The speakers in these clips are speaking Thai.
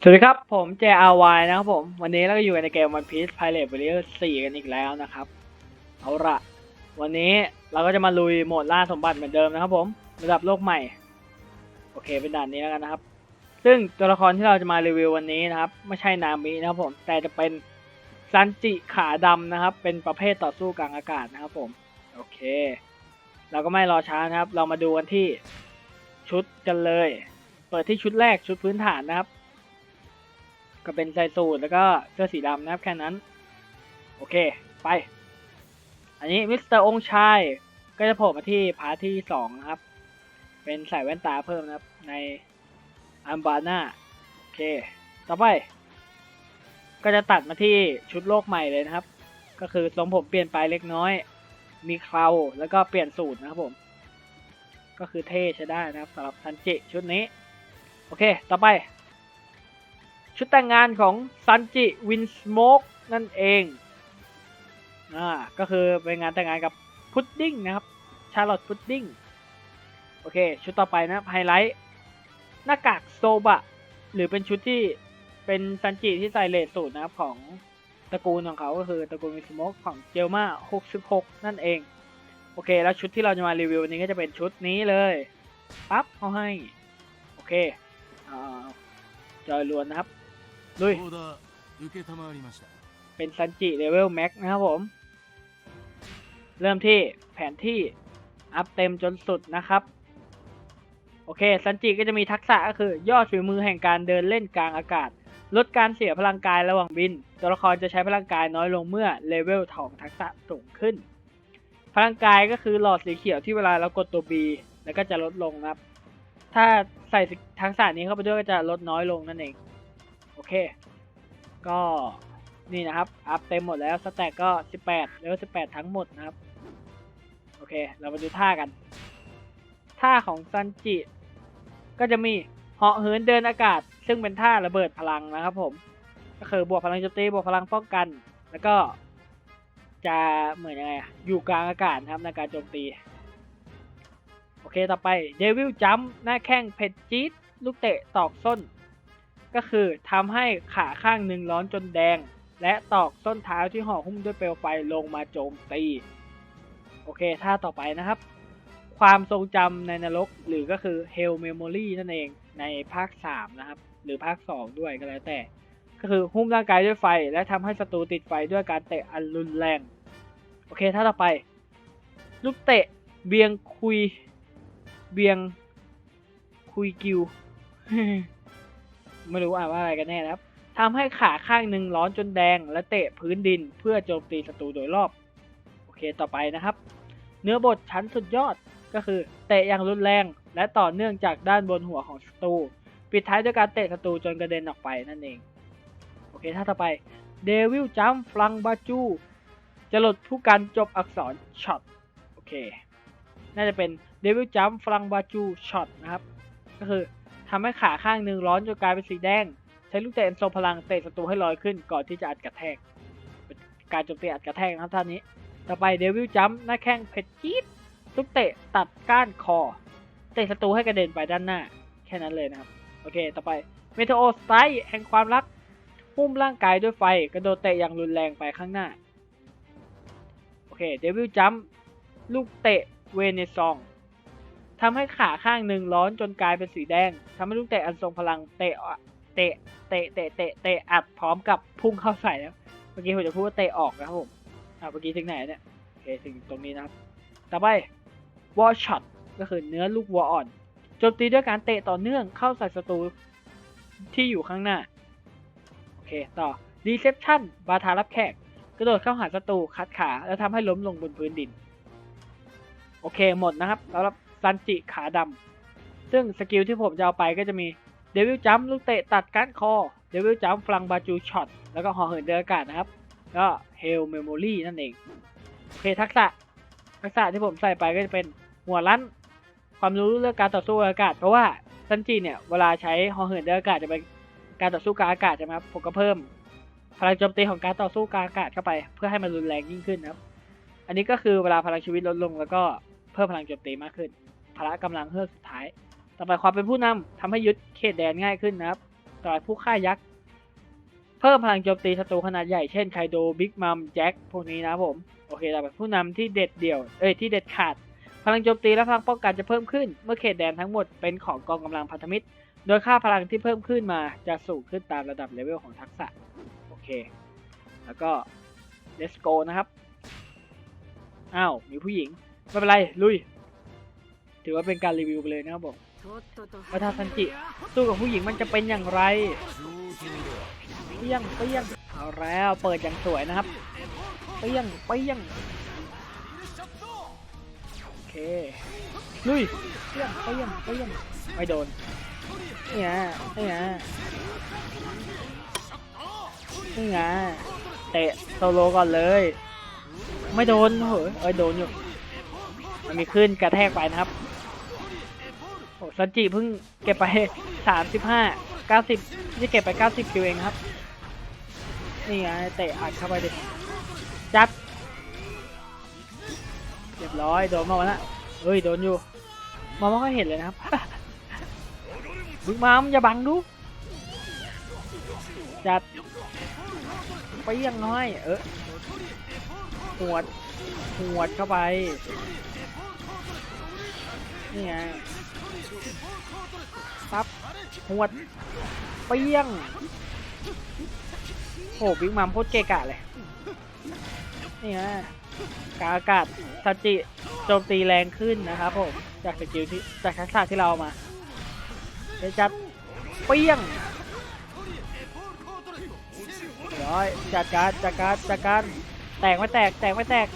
สวัสดีครับ ผม JRY นะครับผม วันนี้เราก็อยู่ในเกม One Piece Pirate Warrior 4 กันอีกแล้วนะครับ เอาละวันนี้เราก็จะมาลุยโหมดล่าสมบัติเหมือนเดิมนะครับ ผมระดับโลกใหม่ โอเคเป็นด่านนี้แล้วกันนะครับ ซึ่งตัวละครที่เราจะมารีวิววันนี้นะครับ ไม่ใช่นามินะครับผมแต่จะเป็นซันจิขาดำนะครับ เป็นประเภทต่อสู้กลางอากาศนะครับผม โอเค เราก็ไม่รอช้านะครับ เรามาดูกันที่ชุดกันเลย เปิดที่ชุดแรกชุดพื้นฐานนะครับ ก็เป็นใส่สูทแล้วก็เสื้อสีดำนะครับแค่นั้น โอเคไป อันนี้มิสเตอร์องค์ชายก็จะโผล่มาที่พาร์ทที่สองนะครับ เป็นใส่แว่นตาเพิ่มนะครับในอัมบาน่าโอเค ต่อไป ก็จะตัดมาที่ชุดโลกใหม่เลยนะครับ ก็คือทรงผมเปลี่ยนไปเล็กน้อย มีเคราแล้วก็เปลี่ยนสูตรนะครับผม ก็คือเท่ใช้ได้นะครับสำหรับซันจิชุดนี้ โอเค ต่อไป ชุดแต่งงานของซันจิวินสโมกนั่นเองอ่าก็คือเป็นงานแต่งงานกับพุดดิ้งนะครับชาร์ลอตพุดดิ้งโอเค ชุดต่อไปนะไฮไลท์หน้ากากโซบะ หรือเป็นชุดที่เป็นซันจิที่ใส่เลสสูตรนะครับของตระกูลของเขาก็คือตระกูลวินสโมกของเจลมา66 นั่นเอง โอเค แล้วชุดที่เราจะมารีวิววันนี้ก็จะเป็นชุดนี้เลยปั๊บเขาให้ โอเคอจอยล้วนนะครับ ลุย オーダー受けたまわりました เป็นซันจิเลเวลแม็กนะครับผม เริ่มที่แผนที่ อัพเต็มจนสุดนะครับ โอเค ซันจิก็จะมีทักษะก็คือยอดฝีมือแห่งการเดินเล่นกลางอากาศ ลดการเสียพลังกายระหว่างบิน ตัวละครจะใช้พลังกายน้อยลงเมื่อเลเวลของทักษะสูงขึ้น พลังกายก็คือหลอดสีเขียวที่เวลาเรากดตัว B แล้วก็จะลดลงนะครับ ถ้าใส่ทักษะนี้เข้าไปด้วยก็จะลดน้อยลงนั่นเอง โอเค ก็นี่นะครับ อัพเต็มหมดแล้ว สแต็กก็ 18 แล้ว 18 ทั้งหมดนะครับ โอเค เรามาดูท่ากัน ท่าของซันจิ ก็จะมีเหาะเหินเดินอากาศ ซึ่งเป็นท่าระเบิดพลังนะครับผม ก็คือบวกพลังโจมตีบวกพลังป้องกัน แล้วก็จะเหมือนยังไงอะอยู่กลางอากาศครับในการโจมตี โอเค ต่อไปเดวิลจัมหน้าแข้งเผ็ดจี๊ดลูกเตะตอกส้น ก็คือทำให้ขาข้างหนึ่งร้อนจนแดง และตอกส้นเท้าที่ห่อหุ้มด้วยเปลวไฟลงมาโจมตีโอเคท่าต่อไปนะครับ ความทรงจำในนรกหรือก็คือ Hell Memory นั่นเองในภาค 3 นะครับ หรือภาค 2 ด้วยก็แล้วแต่ ก็คือหุ้มร่างกายด้วยไฟ และทำให้ศัตรูติดไฟด้วยการเตะอันรุนแรง โอเคท่าต่อไป ลูกเตะเบียงคุย เบียงคุยกิว ไม่รู้อ่านว่าอะไรกันแน่นะครับทำให้ขาข้างหนึ่งร้อนจนแดง และเตะพื้นดินเพื่อโจมตีศัตรูโดยรอบ โอเคต่อไปนะครับ เนื้อบทชั้นสุดยอดก็คือเตะอย่างรุนแรง และต่อเนื่องจากด้านบนหัวของศัตรูปิดท้ายด้วยการเตะศัตรูจนกระเด็นออกไปนั่นเอง โอเคถ้าต่อไปเดวิลจัมฟลังบาจูจะหลดผู้กันจบอักษรช็อตโอเค น่าจะเป็นเดวิลจัมฟลังบาจูช็อตนะครับ ก็คือ ทำให้ขาข้างหนึ่งร้อนจนกลายเป็นสีแดง ใช้ลูกเตะอันทรงพลังเตะศัตรูให้ลอยขึ้นก่อนที่จะอัดกระแทก เป็นการโจมตีอัดกระแทกนะครับท่านนี้ ต่อไปเดวิลจัมหน้าแข้งเผ็ดจี๊ดลูกเตะตัดก้านคอ เตะศัตรูให้กระเด็นไปด้านหน้า แค่นั้นเลยนะครับ โอเค ต่อไปเมทโอสไตล์แห่งความรักหุ้มร่างกายด้วยไฟกระโดดเตะอย่างรุนแรงไปข้างหน้า โอเคเดวิลจัมลูกเตะเวเนซอง ทำให้ขาข้างหนึ่งร้อนจนกลายเป็นสีแดงทำให้ลูกเตะอันทรงพลังเตะอะเตะเตะเตะเตะเตะอัดพร้อมกับพุ่งเข้าใส่แล้วเมื่อกี้ผมจะพูดว่าเตะออกนะครับผมอ่าเมื่อกี้ถึงไหนเนี่ยโอเคถึงตรงนี้นะครับ ต่อไปวอลช็อตก็คือเนื้อลูกวัวอ่อนโจมตีด้วยการเตะต่อเนื่องเข้าใส่ศัตรูที่อยู่ข้างหน้า โอเค ต่อ Reception บาทารับแขก กระโดดเข้าหาศัตรูคัดขา แล้วทำให้ล้มลงบนพื้นดิน โอเค หมดนะครับสำหรับ ซันจิขาดำซึ่งสกิลที่ผมจะเอาไปก็จะมีเดวิลจัมลูกเตะตัดก้านคอเดวิลจัมฟลังบาจูช็อตแล้วก็หอเหินเดินอากาศนะครับ ก็เฮลเมมโมรีนั่นเองโอเคทักษะทักษะที่ผมใส่ไปก็จะเป็นหัวรั้น ความรู้เรื่องการต่อสู้อากาศ เพราะว่าซันจิเนี่ยเวลาใช้หอเหินเดินอากาศจะเป็นการต่อสู้กลาอากาศใช่ไหมครับผมก็เพิ่มพลังโจมตีของการต่อสู้กลาอากาศเข้าไป เพื่อให้มันรุนแรงยิ่งขึ้นนะครับ อันนี้ก็คือเวลาพลังชีวิตลดลงแล้วก็เพิ่มพลังโจมตีมากขึ้น พละกำลังเฮือกสุดท้าย ต่อไปความเป็นผู้นำทำให้ยึดเขตแดนง่ายขึ้นนะครับ ต่อไปผู้ฆ่ายักษ์ เพิ่มพลังโจมตีศัตรูขนาดใหญ่เช่นไคโดบิ๊กมัมแจ็คพวกนี้นะผม โอเคต่อไปผู้นำที่เด็ดเดี่ยว เอ้ยที่เด็ดขาด พลังโจมตีและพลังป้องกันจะเพิ่มขึ้น เมื่อเขตแดนทั้งหมดเป็นของกองกำลังพันธมิตร โดยค่าพลังที่เพิ่มขึ้นมาจะสูงขึ้นตามระดับเลเวลของทักษะ โอเค แล้วก็ let's go นะครับ อ้าว มีผู้หญิง ไม่เป็นไร ลุย ถือว่าเป็นการรีวิวไปเลยนะครับผมว่าทาซันจิสู้กับผู้หญิงมันจะเป็นอย่างไรเปี้ยงเปี้ยงเอาแล้วเปิดอย่างสวยนะครับเปี้ยงเปี้ยงโอเคลุยเปี้ยงเปี้ยงเปี้ยงไม่โดนนี่ไงนี่ไงนี่ไงเตะโซโลก่อนเลย ไม่โดนเอ้ยโดนอยู่ มันมีขึ้นกระแทกไปนะครับ ซันจิเพิ่งเก็บไปสามสิบห้าเก้าสิบนี่เก็บไปเก้าสิบคิวเองครับ นี่ไงเตะอัดเข้าไปดิจัดเรียบร้อยโดนมาวะนะเฮ้ยโดนอยู่มองไม่ค่อยเห็นเลยนะครับบึกมามอย่าบังดู จัดไปยังน้อย เออหวดหวดเข้าไป นี่ไง ซับหวด เปี้ยงโหบิ๊กมัมโคตรเกะกะเลย นี่ฮะกาอากาศสจิโจมตีแรงขึ้นนะครับผม จากสกิลที่จากทักษะที่เรามาเดี๋ยจัดเปี้ยงร้อยจัดการจัดการจัดการแตกไม่แตกแตกไม่แตก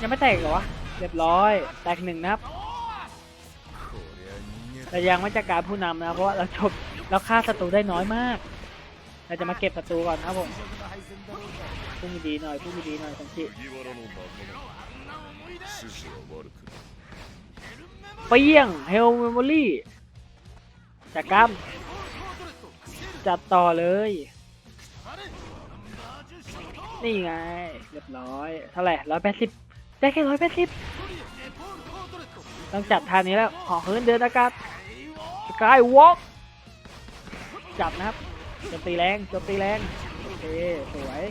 ยังไม่แตกเหรอเรียบร้อย แตกหนึ่งนะครับ แต่ยังไม่จะการผู้นำนะเพราะเราจบเราฆ่าศัตรูได้น้อยมาก เราจะมาเก็บศัตรูก่อนครับผมผู้มีดีหน่อยผู้มีดีหน่อยสังชิเปี้ยงเฮลเมมโมรี่จัดกรรมจัดต่อเลย นี่ไง เรียบร้อย เท่าไหร่ร้อยแปดสิบได้แค่ร้อยแปดสิบต้องจัดทานนี้แล้ว ขอเฮิร์นเดินอากาศ กายวอล์กจับนะครับจมตีแรงจมตีแรงโอเคสวย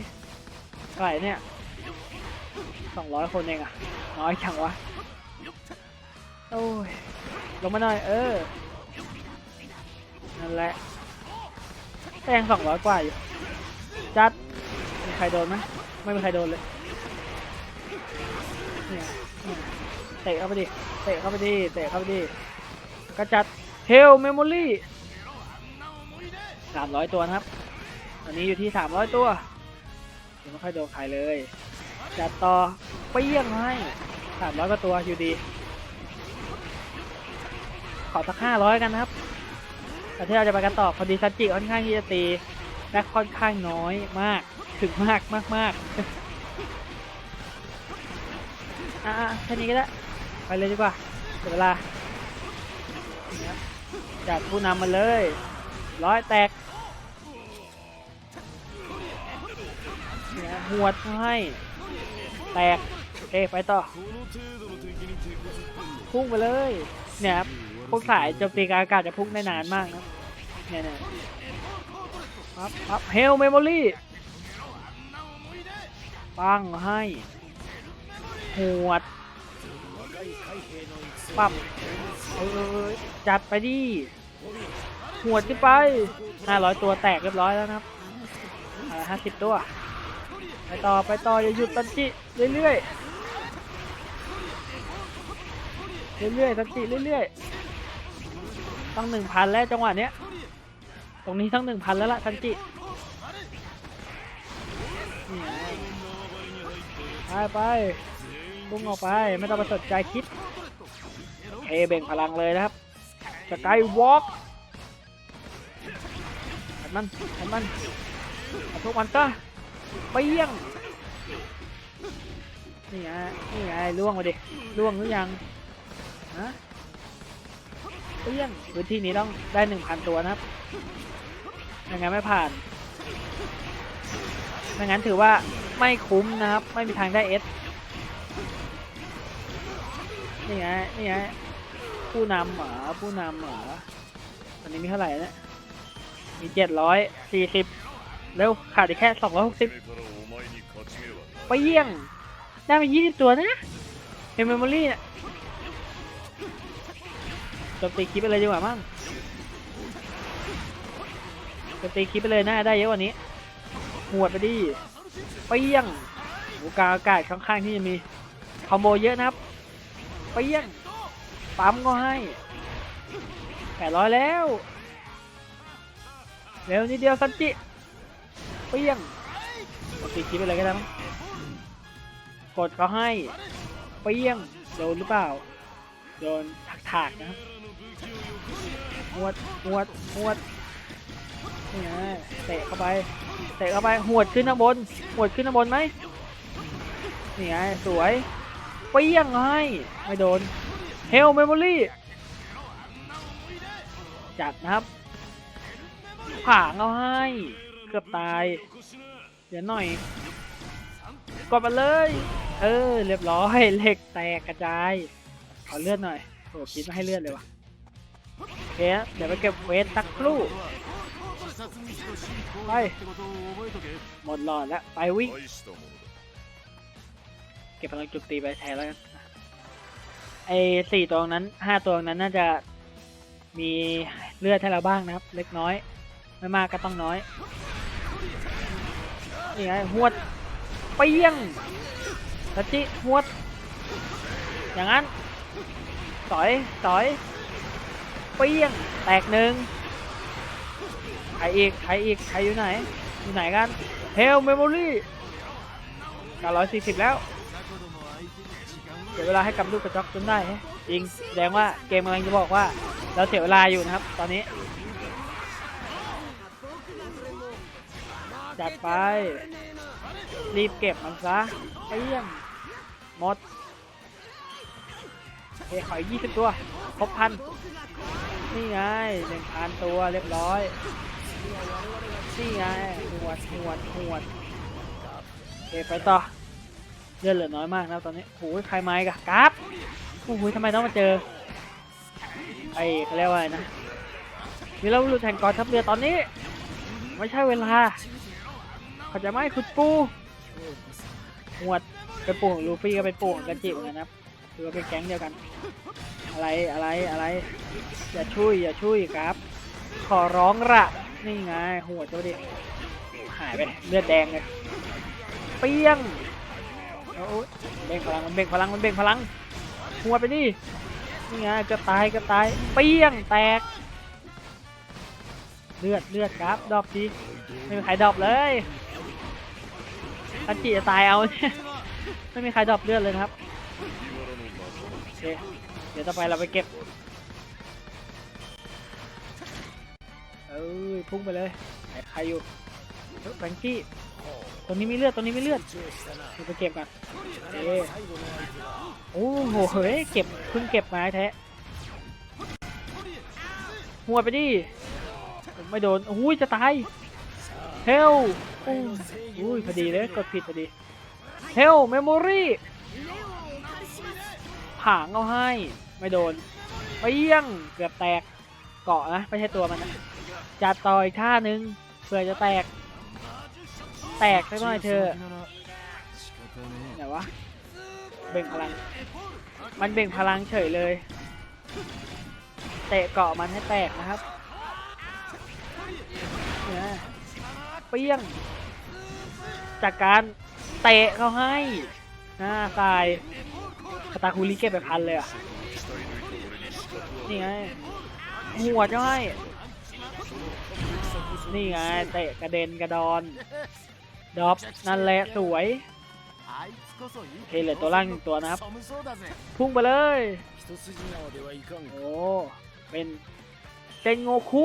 เท่าไหร่เนี่ยสองร้อยคนเองอะน้อยจังวะโอ้ยลงมาหน่อยเออนั่นแหละแตงสองร้อยกว่าอยู่จัดมีใครโดนไหมไม่มีใครโดนเลยเนี่ยเนี่ยเตะเข้าไปดิเตะเข้าไปดิเตะเข้าไปดิก็จัด เฮลเมมโมรี่สามร้อยตัวนะครับตอนนี้อยู่ที่สามร้อยตัวยังไม่ค่อยโดนใครเลย จัดต่อเปี้ยงให้สามร้อยกว่าตัวอยู่ดี ขอสักห้าร้อยกันนะครับแต่ที่เราจะไปกันต่อพอดีซันจิค่อนข้างที่จะตีและค่อนข้างน้อยมาก ถึงมากมากมากอะอะแค่นี้ก็ได้ ไปเลยดีกว่าเสียเวลา จับผู้นำมาเลย ร้อยแตกหัวดให้แตกเคไปต่อ พุ่งไปเลย เนี่ยครับพวกสายโจมตีกาอากาศจะพุ่งได้นานมากนะเนี่ยเนี่ยปั๊บปั๊บเฮลเมมโมรี่ปังให้หัวด ปั๊บเออจัดไปดิหัวดขึ้นไปห้าร้อยตัวแตกเรียบร้อยแล้วนะครับห้าสิบตัว ไปต่อไปต่ออย่าหยุดตันจิเรื่อยๆเรื่อยๆสันติเรื่อยๆต้องหนึ่งพันแล้วจังหวะเนี้ยตรงนี้ต้องหนึ่งพันแล้วล่ะสันจิไงไปไปพุ่งออกไปไม่ต้องไปสนใจคิด เอเบ่งพลังเลยนะครับสกายวอล์กอันมันอันมันเอาทุกมันซะเปี้ยงนี่ไงนี่ไงล่วงมาดิล่วงหรือยังฮะเปี้ยงพื้นที่นี้ต้องได้หนึ่งพันตัวนะครับไม่งั้นไม่ผ่านไม่งั้นถือว่าไม่คุ้มนะครับ ไม่มีทางได้เอสนี่ไงนี่ไง ผู้นำหมาผู้นำหมาตอนนี้มีเท่าไหร่นะมีเจ็ดร้อยสี่สิบเร็วขาดอีกแค่สองร้อยหกสิบไปเยี่ยง ได้ไปยี่สิบตัวนะเฮมเมโมรี่เนะจบตีคลิปไปเลยดีกว่ามั้งจบตีคลิปไปเลยน่าได้เยอะกว่านี้หวดไปดิไปเยี่ยงโอกาอากาศข้างๆที่จะมีคอมโบเยอะนะครับไปเยี่ยง ปั๊มก็ให้แปดร้อยแล้ว เร็วนิดเดียวสันจิเปี้ยงกดตีคลิปไปเลยก็ได้มั้งกดเขาให้เปี้ยงโดนหรือเปล่า โดนถักถากนะครับหวดหวดหวดนี่ไงเตะเข้าไปเตะเข้าไปหวดขึ้นข้างบนหวดขึ้นข้างบนไหมนี่ไงสวยเปี้ยงเขาให้ไม่โดน เฮลเมมโมรี่จัดนะครับผางเอาให้ เกือบตาย เดี๋ยวหน่อยกดไปเลย เออ เรียบร้อยเหล็กแตกกระจาย ขอเลือดหน่อยโอ้คิดมาให้เลือดเลยวะโอเคเดี๋ยวไปเก็บเวสสักครู่ ไป หมดหลอดแล้ว ไปวิ่ง เก็บพลังจุดตีไปแทนแล้วกัน ไอ้สี่ตัวนั้นห้าตัวนั้นน่าจะมีเลือดให้เราบ้างนะครับ เล็กน้อย ไม่มากก็ต้องน้อยนี่ไงหวดเปี้ยงทัจิหวด อย่างนั้นสอยสอยเปี้ยงแตกหนึ่งใครอีกใครอีกใครอยู่ไหน อยู่ไหนกันเฮลเมมโมรี่940 แล้ว สียเวลาให้กับลูกกระจอกจนได้จริงแสดงว่าเกมกำลังจะบอกว่า เราเสียเวลาอยู่นะครับ ตอนนี้ จัดไป รีบเก็บมันซะเปี้ยงหมดเฮ้ขอยี่สิบตัว ครบพัน นี่ไงหนึ่งพันตัวเรียบร้อย นี่ไงหวดหวดหวดโอเคไปต่อ เลือดเหลือน้อยมากนะตอนนี้โอ้ยใครไม้กะกราฟโอ้ยทำไมต้องมาเจอ ไอ้เขาเรียกว่าอะไรนะมีเราหลุดแห่งกองทัพเรือตอนนี้ ไม่ใช่เวลาเขาจะไม่คุณปูหวดเป็นปู่ของลูฟี่ก็เป็นปู่ของกันจิเหมือนกันนะครับคือเป็นแก๊งเดียวกัน อะไรอะไรอะไร อย่าช่วยอย่าช่วยครับ ขอร้องละนี่ไงหัวเจ้าดิหายไปเลือดแดงเลยเปี้ยง โอ้ยเบ่งพลังมันเบ่งพลังมันเบ่งพลังหัวไปดินี่ไงเกือบตายกือบตายเปี้ยงแตก เลือดเลือดครับดอปทีไม่มีใครดอปเลยทันจิจะตายเอาเนี่ยไม่มีใครดอปเลือดเลยครับโอเคเดี๋ยวต่อไปเราไปเก็บเอ้ยพุ่งไปเลยไหนใครอยู่แฟงกี้ ตรงนี้มีเลือดตรงนี้มีเลือดเดี๋ยวไปเก็บกันเอ๊ะโอ้โหเฮ้ยเก็บเพิ่งเก็บมาแท้หัวไปดิไม่โดนโอ้ยจะตายเฮลอุ้ยพอดีเลยกดผิดพอดีเฮลเมมโมรี่ผางเอาให้ ไม่โดนเปี้ยงเกือบแตกเกาะนะไม่ใช่ตัวมันนะจัดต่ออีกท่านึงเผื่อจะแตก แตกสักหน่อยเธอะไหนวะเบ่งพลัง มันเบ่งพลังเฉยเลย เตะเกาะมันให้แตกนะครับเนี่ยเปี้ยง จากการเตะเขาให้หน้าตายคาตาคุริเก็บไปพันเลยอะ นี่ไง หัวจะให้นี่ไง เตะกระเด็นกระดอน ดอปนั่นแหละสวยโอเคเหลือตัวล่างหนึ่งตัวนะครับ พุ่งไปเลย โอ้ เป็นเซนโงคุ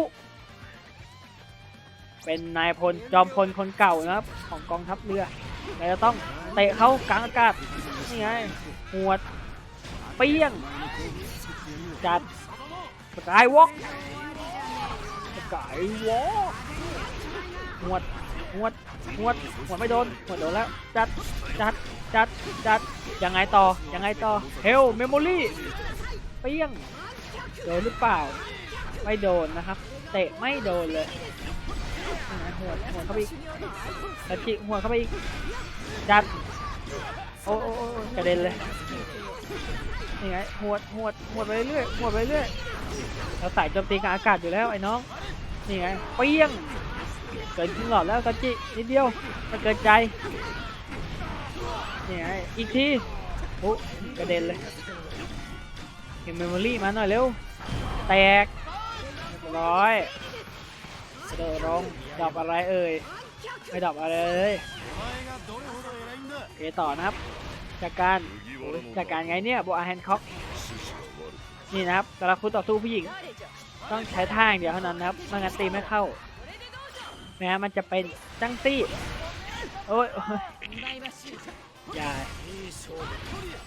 เป็นนายพลจอมพลคนเก่านะครับ ของกองทัพเรือเราจะต้องเตะเขากลางอากาศ นี่ไงหัวเปี้ยง จัดสกายวอล์กสกายวอล์กหัว หวดหวดหวดไม่โดนหวดโดนแล้ว จัด จัด จัด จัด ยังไงต่อ ยังไงต่อ เฮลเมมโมรี่เปี้ยง โดนหรือเปล่า ไม่โดนนะครับ เตะไม่โดนเลยหัวหัวเข้าไปอีกแล้วจิหัวเข้าไปอีก จัด โอ้โอ้โอ้กระเด็นเลยนี่ไงหวดหวดหวดไปเรื่อยหวดไปเรื่อยเราใสายโจมตีกับอากาศอยู่แล้วไอ้น้อง นี่ไง เปี้ยง เกิดขึ้นหลอดแล้วกัจจินิดเดียวมันเกิดใจเนี่ยอีกทีโอ้กระเด็นเลยเก็บเมมโมรี่มาหน่อยเร็ว แตกร้อยเดอร้องดับอะไรเอ่ยไม่ดับอะไรเลยเอต่อนะครับ จากการจากการไงเนี่ยโบอาแฮนค็อกนี่นะครับสำหรับคู่ต่อสู้ผู้หญิง ต้องใช้ท่าอย่างเดียวเท่านั้นนะครับไม่งั้นตีไม่เข้า นะฮะมันจะเป็นจังซี่โอ้ยโอ้ยอย่า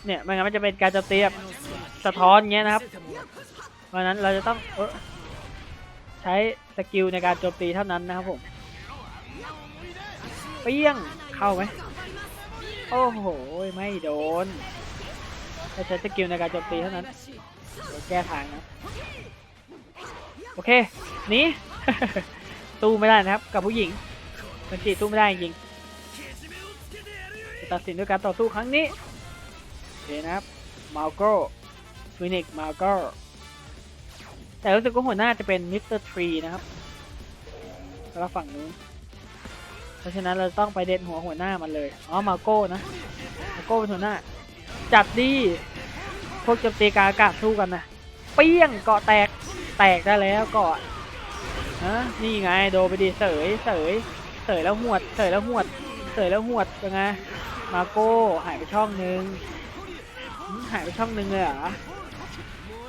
เนี่ยม่งั้นมันจะเป็นการโจมตีแบสะท้อนเงี้ยนะครับ เพราะนั้นเราจะต้องเออใช้สกิลในการโจมตีเท่านั้นนะครับผมเปี้ยงเข้าไหมโอ้โหไม่โดนเราใช้สกิลในการโจมตีเท่านั้นแก้ทางนะโอเคนี สู้ไม่ได้นะครับ กับผู้หญิงมันจีสู้ไม่ได้จริงตัดสินด้วยการต่อสู้ครั้งนี้โอเคนะครับมาโก้ฟินิกมาโก้แต่รู้สึกว่าหัวหน้าจะเป็นมิสเตอร์ทรีนะครับแล้วฝั่งนู้นเพราะฉะนั้นเราต้องไปเด็ดหัวหัวหน้ามันเลยอ๋อมาโก้นะมาโก้เป็นหัวหน้า จัดดีพวกจมตีกาอากาศสู้กันนะเปี้ยงเกาะแตกแตกได้แล้วเกาะ นี่ไงโดไปดิเสยเสยเสยแล้วหวดเสยแล้วหวดเสยแล้วหวดยังไงมาโก้หายไปช่องนึงหายไปช่องนึงเลยเหรอ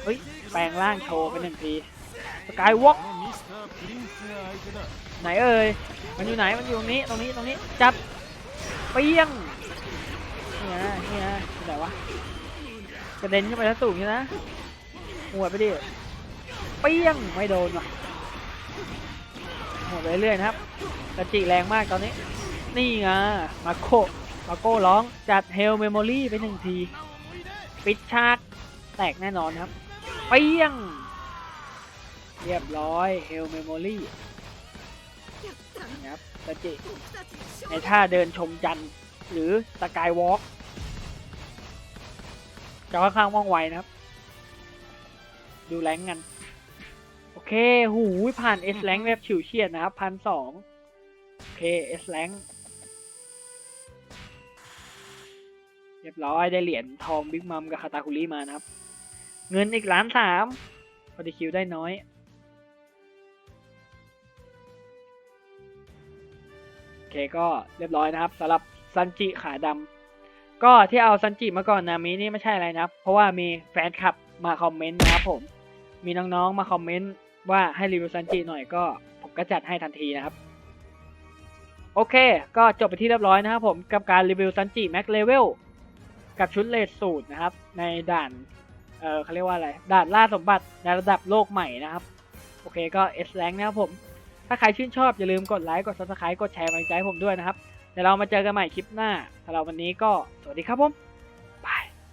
เฮ้ยแปลงร่างโชว์ไปหนึ่งทีสกายวอล์กไหนเอ่ยมันอยู่ไหนมันอยู่ตรงนี้ตรงนี้ตรงนี้จับเปี้ยงเนี่นะนี่นะไหนวะกระเด็นขึ้นไปแล้วสูงใช่ไหมหัวไปดิเปี้ยงไม่โดนว่ะ หมดไปเรื่อยนะครับกระจิแรงมากตอนนี้ นี่ไงมาโคมาโก้ร้องจัดเฮลเมมโมรี่ไปหนึ่งที ปิดฉากแตกแน่นอนครับเปี้ยง เรียบร้อยเฮลเมมโมรี่นะครับกระจิในท่าเดินชมจันทร์หรือสกายวอล์กจะค่อนข้างว่องไวนะครับ ดูแรงกัน เค หูยผ่าน S แรงแบบฉิวเฉียดนะครับพันสองโอเค S แรงเรียบร้อยได้เหรียญทองบิ๊กมัมกับคาตาคุริมานะครับ เงินอีกล้านสามพอดีคิวได้น้อย โอเคก็เรียบร้อยนะครับสำหรับซันจิขาดำก็ที่เอาซันจิมาก่อนนามินี่ไม่ใช่อะไรนะครับ เพราะว่ามีแฟนคลับมาคอมเมนต์นะครับผมมีน้องๆมาคอมเมนต์ ว่าให้รีวิวซันจิหน่อยก็ผมก็จัดให้ทันทีนะครับ โอเค ก็จบไปที่เรียบร้อยนะครับผมกับการรีวิวซันจิแม็กเลเวลกับชุดเลดสูตรนะครับ ในด่านเออเขาเรียกว่าอะไรด่านล่าสมบัติในระดับโลกใหม่นะครับ โอเคก็ S แรงนะครับผม ถ้าใครชื่นชอบอย่าลืมกดไลค์กด subscribe กดแชร์กำลังใจให้ผมด้วยนะครับเดี๋ยวเรามาเจอกันใหม่คลิปหน้าสำหรับวันนี้ก็สวัสดีครับผม